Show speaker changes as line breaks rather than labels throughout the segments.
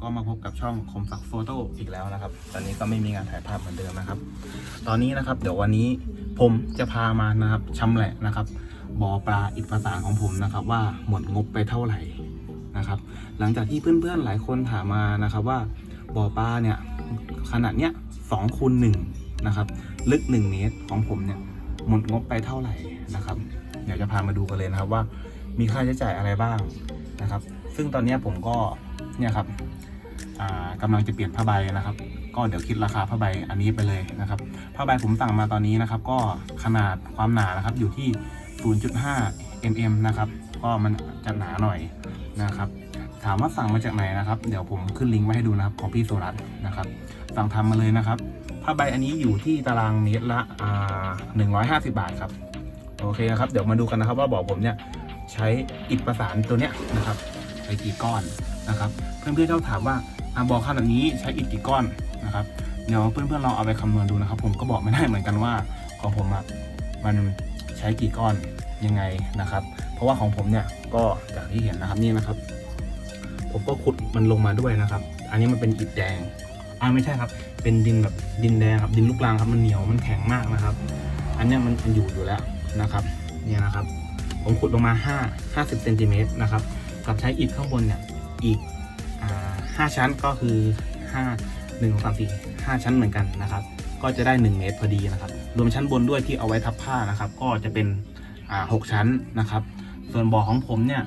ก็มาพบกับช่องคมสักโฟโต้อีกแล้วนะครับ ตอนนี้ก็ไม่มีงานถ่ายภาพเหมือนเดิมนะครับ ตอนนี้นะครับ เดี๋ยววันนี้ผมจะพามานะครับชำแหละนะครับบ่อปลาอิฐประสานของผมนะครับ ว่าหมดงบไปเท่าไหร่นะครับ หลังจากที่เพื่อนๆหลายคนถามมานะครับว่าบ่อปลาเนี่ยขนาดเนี้ยสองคูณหนึ่งนะครับ ลึก 1 เมตรของผมเนี่ยหมดงบไปเท่าไหร่นะครับ เดี๋ยวจะพามาดูกันเลยนะครับว่ามีค่าใช้จ่ายอะไรบ้างนะครับ ซึ่งตอนนี้ผมก็ เนี่ยครับอ่ากำลังจะเปลี่ยนผ้าใบนะครับ ก็เดี๋ยวคิดราคาผ้าใบอันนี้ไปเลยนะครับผ้าใบผมสั่งมาตอนนี้นะครับ ก็ขนาดความหนานะครับอยู่ที่ 0.5 mm นะครับ ก็มันจะหนาหน่อยนะครับ ถามว่าสั่งมาจากไหนนะครับ เดี๋ยวผมขึ้นลิงก์ไว้ให้ดูนะครับของพี่โซรัสนะครับ สั่งทำมาเลยนะครับผ้าใบอันนี้อยู่ที่ตารางเมตรละอ่า150บาทครับโอเคนะครับ เดี๋ยวมาดูกันนะครับว่าบอกผมเนี่ยใช้อิฐประสานตัวเนี้ยนะครับใช้กี่ก้อน นะครับ เพื่อนๆเจ้าถามว่าอ่าบอกขนาดนี้ใช้อิฐกี่ก้อนนะครับเดี๋ยวเพื่อนๆลองเอาไปคำนวณดูนะครับ ผมก็บอกไม่ได้เหมือนกันว่าของผมอะมันใช้กี่ก้อนยังไงนะครับ เพราะว่าของผมเนี่ยก็อย่างที่เห็นนะครับนี่นะครับ ผมก็ขุดมันลงมาด้วยนะครับ อันนี้มันเป็นอิฐแดงอ่าไม่ใช่ครับ เป็นดินแบบดินแดงครับดินลูกรังครับมันเหนียวมันแข็งมากนะครับ อันเนี้ยมันมันอยู่อยู่แล้วนะครับเนี่ยนะครับ ผมขุดลงมา 5 50เซนติเมตรนะครับกับใช้อิฐข้างบนเนี่ย อีกอ่าห้าชั้นก็คือ5 1 2 3 4 5ชั้นเหมือนกันนะครับ ก็จะได้1เมตรพอดีนะครับ รวมชั้นบนด้วยที่เอาไว้ทับผ้านะครับ ก็จะเป็นอ่า6ชั้นนะครับ ส่วนบ่อของผมเนี่ย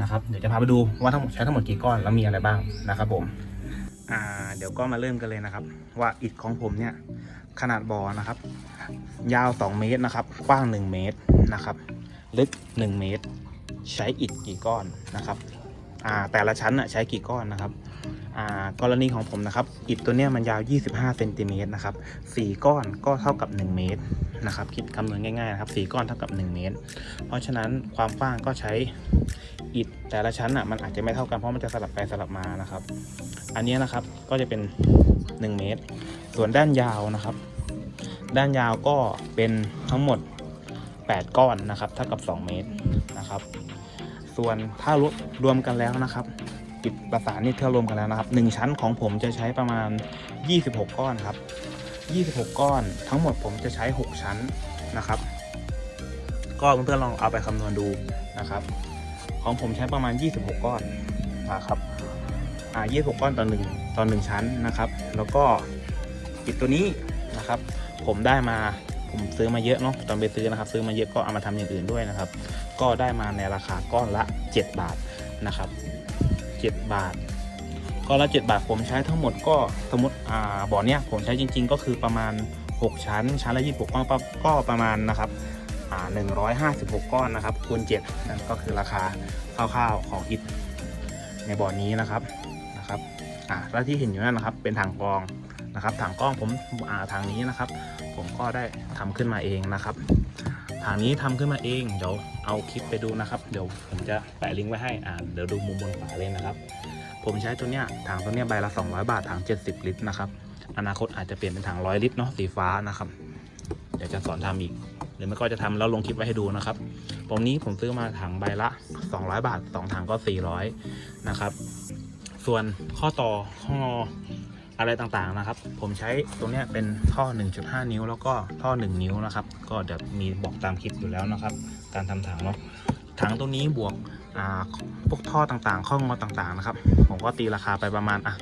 นะครับเดี๋ยวจะพาไปดูว่าทั้งหมดใช้ทั้งหมดกี่ก้อนแล้วมีอะไรบ้างนะครับผมเดี๋ยวก็มาเริ่มกันเลยนะครับ ว่าอิฐของผมเนี่ยขนาดบ่อนะครับ ยาว 2 เมตรนะครับกว้าง 1 เมตรนะครับ ลึก 1 เมตร ใช้อิฐกี่ก้อนนะครับ แต่ละชั้นน่ะใช้กี่ก้อนนะครับอ่ากรณีของผมนะครับอิฐตัวเนี้ยมันยาว 25เซนติเมตรนะครับ4ก้อนก็เท่ากับ 1 เมตรนะครับ คิดคำนวณง่ายๆนะครับ4ก้อนเท่ากับ 1 เมตร เพราะฉะนั้นความกว้างก็ใช้อิฐแต่ละชั้นอะมันอาจจะไม่เท่ากันเพราะมันจะสลับไปสลับมานะครับ อันนี้นะครับก็จะเป็น 1 เมตร ส่วนด้านยาวนะครับ ด้านยาวก็เป็นทั้งหมด 8 ก้อนนะครับเท่ากับ 2 เมตรนะครับ ส่วนถ้ารวมรวมกันแล้วนะครับอิฐประสานนี่ถ้ารวมกันแล้วนะครับ 1 ชั้นของผมจะใช้ประมาณ 26 ก้อนครับ 26 ก้อนทั้งหมดผมจะใช้ 6 ชั้นนะครับ ก็เพื่อนๆลองเอาไปคำนวณดูนะครับ ของผมใช้ประมาณ 26 ก้อนนะครับอ่า26 ก้อนต่อหนึ่งต่อหนึ่งชั้นนะครับ แล้วก็อิฐตัวนี้นะครับ ผมได้มา ผมซื้อมาเยอะเนาะตอนไปซื้อนะครับ ซื้อมาเยอะก็เอามาทำอย่างอื่นด้วยนะครับ ก็ได้มาในราคาก้อนละ 7 บาทนะครับ 7 บาทก้อนละ 7 บาทผมใช้ทั้งหมดก็สมมติอ่าบ่อเนี้ยผมใช้จริง ๆ ก็คือประมาณ 6 ชั้น ชั้นละ26ก้อนก็ก็ประมาณนะครับอ่า156 ก้อนนะครับคูณ7นั่นก็คือราคาคร่าวๆของอิฐในบ่อนี้นะครับนะครับอ่าแล้วที่เห็นอยู่นั่นนะครับ เป็นถังกรอง นะครับถังกรองผมอาถังนี้นะครับ ผมก็ได้ทำขึ้นมาเองนะครับถังนี้ทำขึ้นมาเองเดี๋ยวเอาคลิปไปดูนะครับ เดี๋ยวผมจะแปะลิงก์ไว้ให้อ่าเดี๋ยวดูมุมบนขวาเลยนะครับ ผมใช้ตัวเนี้ยถังตัวเนี้ยใบละ 200 บาทถัง 70 ลิตรนะครับอนาคตอาจจะเปลี่ยนเป็นถัง100ลิตรเนาะสีฟ้านะครับเดี๋ยวจะสอนทำอีกหรือไม่ก็จะทำแล้วลงคลิปไว้ให้ดูนะครับตรงนี้ผมซื้อมาถังใบละ 200 บาท 2 ถังก็ 400 นะครับ ส่วนข้อต่อข้อ อะไรต่างๆนะครับ ผมใช้ตรงนี้เป็นท่อ 1.5 นิ้ว แล้วก็ท่อ 1 นิ้วนะครับ ก็เดี๋ยวมีบอกตามคลิปอยู่แล้วนะครับ การทำถังเนาะถังตรงนี้บวกพวกท่อต่างๆ ข้องอต่างๆนะครับ ผมก็ตีราคาไปประมาณอะ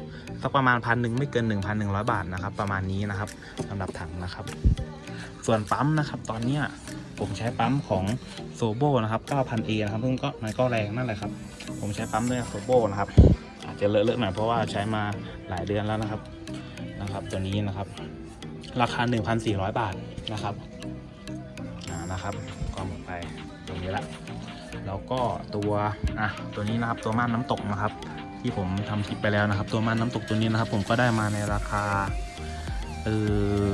สักประมาณพันหนึ่งไม่เกิน 1,100 บาทนะครับ ประมาณนี้นะครับสำหรับถังนะครับ ส่วนปั๊มนะครับ ตอนเนี้ยผมใช้ปั๊มของโซโบนะครับ 9,000A นะครับซึ่งก็มันก็แรงนั่นแหละครับ ผมใช้ปั๊มด้วยโซโบนะครับ อาจจะเลอะๆหน่อยเพราะว่าใช้มาหลายเดือนแล้วนะครับ นะครับ ตัวนี้นะครับ ราคา 1,400 บาทนะครับนะครับก็หมดไปตรงนี้ละแล้วก็ตัวอะตัวนี้นะครับตัวม่านน้ำตกนะครับ ที่ผมทำคลิปไปแล้วนะครับ ตัวม่านน้ำตกตัวนี้นะครับ ผมก็ได้มาในราคาเอ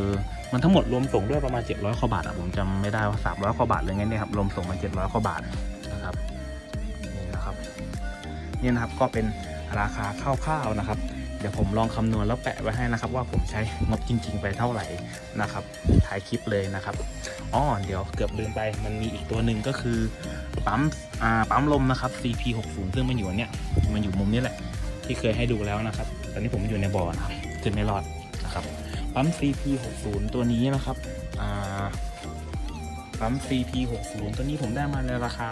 อมันทั้งหมดรวมส่งด้วยประมาณ 700กว่าบาทอะผมจำไม่ได้ว่า300กว่าบาทเลยไงเนี่ยครับรวมส่งมา 700กว่าบาทนะครับนี่นะครับ นี่นะครับก็เป็นราคาคร่าวๆนะครับ เดี๋ยวผมลองคำนวณแล้วแปะไว้ให้นะครับ ว่าผมใช้งบจริง ๆ ไปเท่าไหร่นะครับท้ายคลิปเลยนะครับอ๋อเดี๋ยวเกือบลืมไปมันมีอีกตัวหนึ่งก็คือปั๊มอ่าปั๊มลมนะครับ CP60 ซึ่งมันอยู่อันเนี้ยมันอยู่มุมนี้แหละ ที่เคยให้ดูแล้วนะครับ ตอนนี้ผมอยู่ในบ่อนะครับขึ้นไม่รอดนะครับปั๊ม CP60 ตัวนี้นะครับอ่าปั๊ม CP60 ตัวนี้ผมได้มาในราคา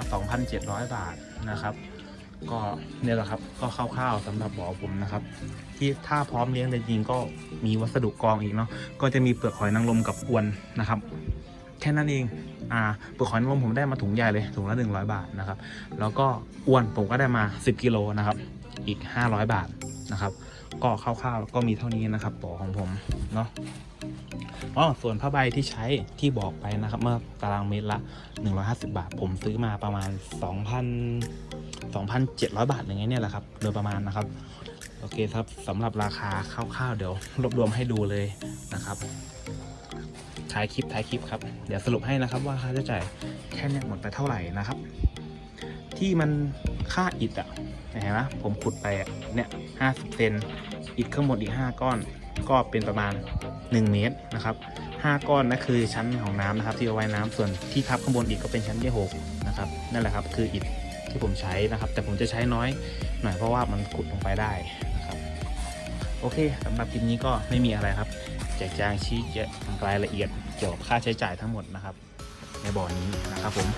2,700 บาทนะครับ ก็เนี่ยแหละครับ ก็คร่าวๆสำหรับบ่อผมนะครับ ที่ถ้าพร้อมเลี้ยงจริงก็มีวัสดุกองอีกเนาะก็จะมีเปลือกหอยนางรมกับอวนนะครับ แค่นั้นเองอ่าเปลือกหอยนางรมผมได้มาถุงใหญ่เลยถุงละ100 บาทนะครับ แล้วก็อวนผมก็ได้มา 10กิโลนะครับ อีก 500 บาทนะครับ ก็คร่าวๆก็มีเท่านี้นะครับบ่อของผมเนาะอ๋อส่วนผ้าใบที่ใช้ที่บอกไปนะครับ เมื่อตารางเมตรละ 150 บาท ผมซื้อมาประมาณ 2,000 2,700 บาทอย่างเงี้ยเนี่ยแหละครับ โดยประมาณนะครับ โอเคครับสำหรับราคาคร่าวๆ เดี๋ยวรวบรวมให้ดูเลยนะครับท้ายคลิปท้ายคลิปครับ เดี๋ยวสรุปให้นะครับว่าค่าใช้จ่ายแค่นี้หมดไปเท่าไหร่นะครับ ที่มันค่าอิฐอะเห็นไหมผมขุดไปอะเนี่ยห้าสิบเซนอิฐข้างบนอีกห้าก้อน ก็เป็นประมาณ1เมตรนะครับห้าก้อนนั่นคือชั้นของน้ำนะครับ ที่เอาไว้น้ำส่วนที่ทับข้างบนอีกก็เป็นชั้นที่หกนะครับนั่นแหละครับคืออิฐ ที่ผมใช้นะครับ แต่ผมจะใช้น้อยหน่อยเพราะว่ามันขุดลงไปได้นะครับโอเคสำหรับคลิปนี้ก็ไม่มีอะไรครับแจกแจงชี้แจงรายละเอียดเกี่ยวกับค่าใช้จ่ายทั้งหมดนะครับ ในบ่อนี้นะครับผม